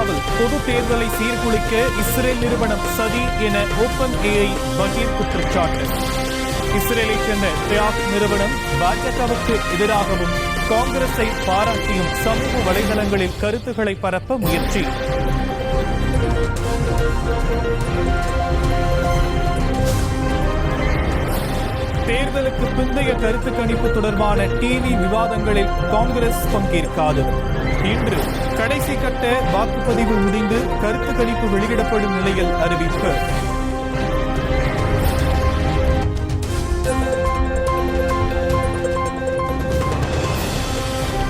இந்தியாவில் பொது தேர்தலை சீர்குலைக்க இஸ்ரேல் நிறுவனம் சதி என ஓபன் ஏஐ பகீர் குற்றச்சாட்டு. இஸ்ரேலைச் சேர்ந்த தியாக் நிறுவனம் பாஜகவுக்கு எதிராகவும் காங்கிரஸை பாராட்டியும் சமூக வலைதளங்களில் கருத்துக்களை பரப்ப முயற்சி. தேர்தலுக்கு பிந்தைய கருத்து கணிப்பு தொடர்பான டிவி விவாதங்களில் காங்கிரஸ் பங்கேற்காது. இன்று கடைசி கட்ட வாக்குப்பதிவு முடிந்து கருத்து கணிப்பு வெளியிடப்படும் நிலையில் அறிவிப்பு.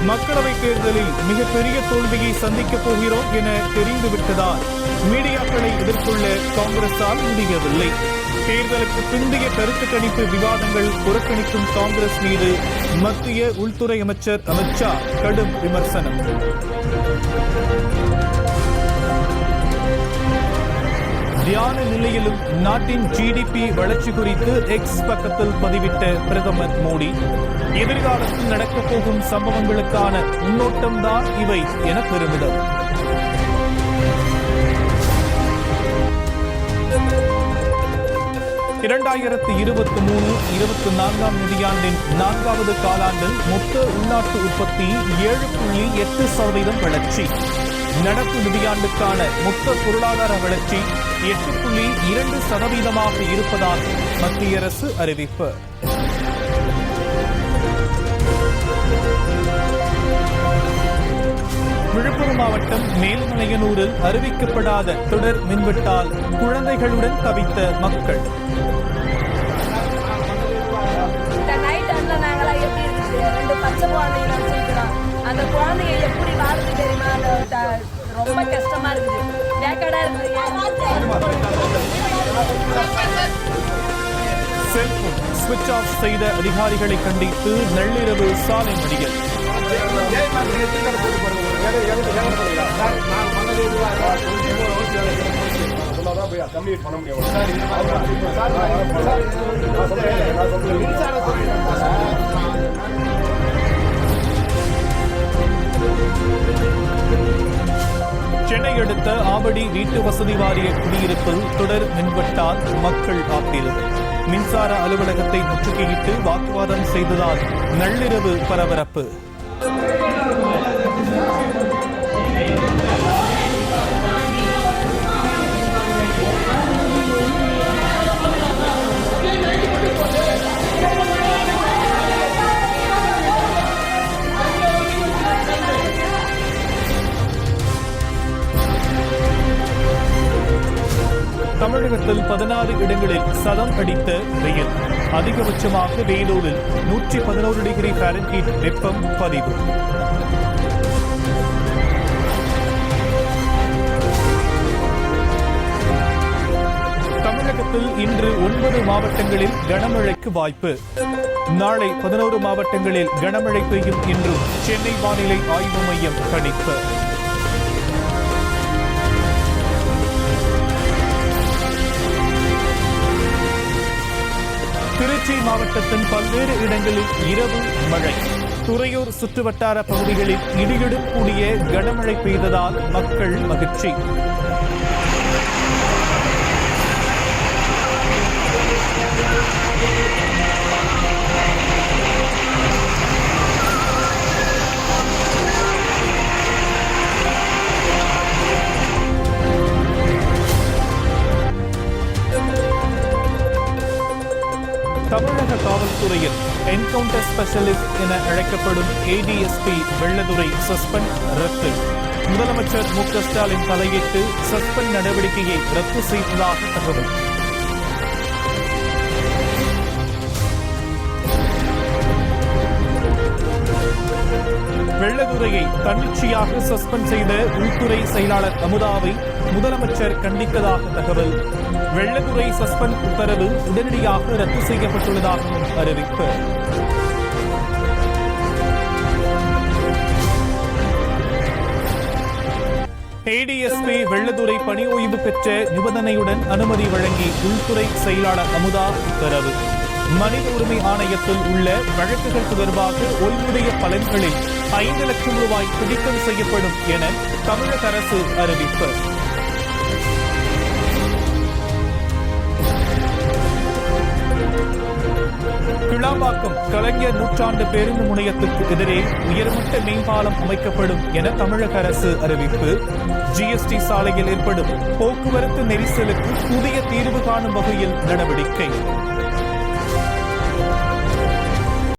மக்களவைத் தேர்தலில் மிகப்பெரிய தோல்வியை சந்திக்கப் போகிறோம் என தெரிந்துவிட்டதால் மீடியாக்களை எதிர்கொள்ள காங்கிரஸால் முடியவில்லை. தேர்தலுக்கு பிந்தைய கருத்து கணிப்பு விவாதங்கள் புறக்கணிக்கும் காங்கிரஸ் மீது மத்திய உள்துறை அமைச்சர் அமித்ஷா கடும் விமர்சனம். தியான நிலையிலும் நாட்டின் ஜிடிபி வளர்ச்சி குறித்து எக்ஸ் பக்கத்தில் பதிவிட்ட பிரதமர் மோடி. எதிர்காலத்தில் நடக்கப் போகும் சம்பவங்களுக்கான முன்னோட்டம்தான் இவை என பெருமிதம். இரண்டாயிரத்து இருபத்தி மூணு இருபத்தி நான்காம் நிதியாண்டின் நான்காவது காலாண்டில் மொத்த உள்நாட்டு உற்பத்தி ஏழு புள்ளி எட்டு சதவீதம் வளர்ச்சி. நடப்பு நிதியாண்டுக்கான மொத்த பொருளாதார வளர்ச்சி எட்டு புள்ளி இரண்டு சதவீதமாக இருப்பதாக மத்திய அரசு அறிவிப்பு. மாவட்டம் மேல்மலையனூரில் அறிவிக்கப்படாத தொடர் மின்வெட்டால் குழந்தைகளுடன் தவித்த மக்கள். அந்த குழந்தைங்க எப்படி வாழுது தெரியுமா? அந்த ரொம்ப கஷ்டமா இருக்குது. வேக்கடா செல்போன் சுவிட்ச் ஆஃப் செய்த அதிகாரிகளை கண்டித்து நள்ளிரவு சாலை மறியல். கம்ப்ளீட் பண்ண முடியும் சென்னை அடுத்த ஆவடி வீட்டு வசதி வாரிய குடியிருப்பில் தொடர் மின்வெட்டால் மக்கள் ஆத்திரம் மின்சார அலுவலகத்தை முற்றுகையிட்டு வாக்குவாதம் செய்ததால் நள்ளிரவு பரபரப்பு. Thank you. தமிழகத்தில் பதினாறு இடங்களில் சதம் அடித்த வெயில். அதிகபட்சமாக வேலூரில் நூற்றி பதினோரு டிகிரி ஃபாரன்ஹீட் வெப்பம் பதிவு. தமிழகத்தில் இன்று ஒன்பது மாவட்டங்களில் கனமழைக்கு வாய்ப்பு. நாளை பதினோரு மாவட்டங்களில் கனமழை பெய்யும் என்றும் சென்னை வானிலை ஆய்வு மையம் கணிப்பு. மாவட்டத்தின் பல்வேறு இடங்களில் இரவு மழை. துறையூர் சுற்றுவட்டார பகுதிகளில் இடியுடன் கூடிய கனமழை பெய்ததால் மக்கள் மகிழ்ச்சி. தமிழக காவல்துறையில் என்கவுண்டர் ஸ்பெஷலிஸ்ட் என அழைக்கப்படும் ஏடிஎஸ்பி வெள்ளதுரை சஸ்பெண்ட் ரத்து. முதலமைச்சர் மு க ஸ்டாலின் தலையிட்டு சஸ்பெண்ட் நடவடிக்கையை ரத்து செய்ததாக தகவல். வெள்ளதுரையை தன்னிச்சையாக சஸ்பெண்ட் செய்த உள்துறை செயலாளர் அமுதாவை முதலமைச்சர் கண்டித்ததாக தகவல். வெள்ளதுரை சஸ்பெண்ட் உத்தரவு உடனடியாக ரத்து செய்யப்பட்டுள்ளதாகவும் அறிவிப்பு. ஏடிஎஸ்பி வெள்ளதுரை பணி ஓய்வு பெற்ற நிபந்தனையுடன் அனுமதி வழங்கி உள்துறை செயலாளர் அமுதா உத்தரவு. மனித உரிமை ஆணையத்தில் உள்ள வழக்குகள் தொடர்பாக ஓய்வுடைய பலன்களில் ஐந்து லட்சம் ரூபாய் பிடித்தம் செய்யப்படும் என தமிழக அரசு அறிவிப்பு. கிளாம்பாக்கம் கலைஞர் நூற்றாண்டு பேருந்து முனையத்துக்கு எதிரே உயர்மட்ட மேம்பாலம் அமைக்கப்படும் என தமிழக அரசு அறிவிப்பு. ஜிஎஸ்டி சாலையில் ஏற்படும் போக்குவரத்து நெரிசலுக்கு புதிய தீர்வு காணும் வகையில் நடவடிக்கை.